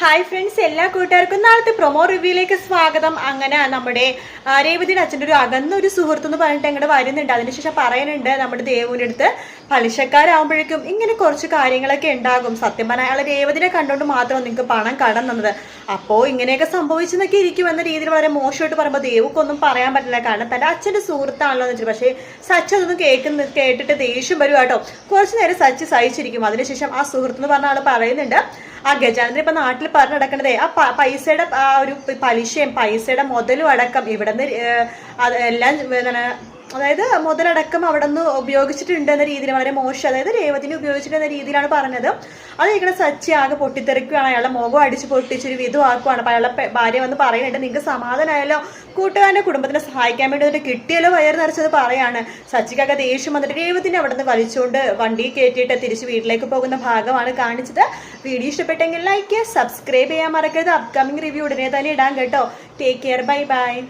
Hi friends എല്ലാ കൂട്ടുകാർക്കും നാളത്തെ പ്രൊമോ റിവ്യൂയിലേക്ക് സ്വാഗതം. അങ്ങനെ നമ്മുടെ രേവതി രേവതിയുടെ അച്ഛന്റെ ഒരു അകന്ന ഒരു സുഹൃത്ത് എന്ന് പറഞ്ഞിട്ട് അങ്ങോട്ട് വരുന്നുണ്ട്. അതിനുശേഷം പറയുന്നുണ്ട് നമ്മുടെ ദേവുവിന്റെ അടുത്ത് പലിശക്കാരാകുമ്പോഴേക്കും ഇങ്ങനെ കുറച്ച് കാര്യങ്ങളൊക്കെ ഉണ്ടാകും. സത്യം പറഞ്ഞാൽ അയാൾ രേവതിനെ കണ്ടുകൊണ്ട് മാത്രം നിങ്ങൾക്ക് പണം കടം തന്നത്. അപ്പോൾ ഇങ്ങനെയൊക്കെ സംഭവിച്ചെന്നൊക്കെ ഇരിക്കും എന്ന രീതിയിൽ വളരെ മോശമായിട്ട് പറയുമ്പോൾ ദേവുക്കൊന്നും പറയാൻ പറ്റില്ല. കാരണം തന്റെ അച്ഛന്റെ സുഹൃത്താണല്ലോ എന്ന് വെച്ചിട്ട് പക്ഷേ സച്ച് അതൊന്നും കേൾക്കുന്ന കേട്ടിട്ട് ദേഷ്യം വരും കേട്ടോ. കുറച്ച് നേരം സച്ച് സഹിച്ചിരിക്കും. അതിനുശേഷം ആ സുഹൃത്ത് എന്ന് പറഞ്ഞ ആൾ പറയുന്നുണ്ട് ആ ഗജാനന്ദൻ ഇപ്പൊ നാട്ടിൽ പറഞ്ഞു നടക്കണത് ആ പൈസയുടെ ആ ഒരു പലിശയും പൈസയുടെ മുതലും അടക്കം ഇവിടെ നിന്ന് എല്ലാം എന്താണ് അതായത് മുതലടക്കം അവിടെ നിന്ന് ഉപയോഗിച്ചിട്ടുണ്ട് എന്ന രീതിയിൽ വളരെ മോശം അതായത് രേവതിനെ ഉപയോഗിച്ചിട്ടുണ്ട് എന്ന രീതിയിലാണ് പറഞ്ഞത്. അത് ഇങ്ങനെ സച്ചി ആകെ പൊട്ടിത്തെറിക്കുകയാണ്. അയാളെ മുഖം അടിച്ച് പൊട്ടിച്ചൊരു വിധമാക്കുവാണ് അപ്പൊ അയാളെ പെ- ഭാര്യ വന്ന് പറയുന്നുണ്ട് നിങ്ങൾക്ക് സമാധാനമായല്ലോ കൂട്ടുകാരന്റെ കുടുംബത്തിനെ സഹായിക്കാൻ വേണ്ടി ഒരു കിട്ടിയല്ലോ വയറ് നിറച്ചത് പറയാണ്. സച്ചിക്കൊക്കെ ദേഷ്യം വന്നിട്ട് രേവതിനെ അവിടെ നിന്ന് വലിച്ചുകൊണ്ട് വണ്ടി കയറ്റിയിട്ട് തിരിച്ച് വീട്ടിലേക്ക് പോകുന്ന ഭാഗമാണ് കാണിച്ചത്. വീഡിയോ ഇഷ്ടപ്പെട്ടെങ്കിൽ ലൈക്ക് സബ്സ്ക്രൈബ് ചെയ്യാൻ മറക്കരുത്. അപ്കമിംഗ് റിവ്യൂ ഉടനെ തന്നെ ഇടാൻ കേട്ടോ. Take care bye bye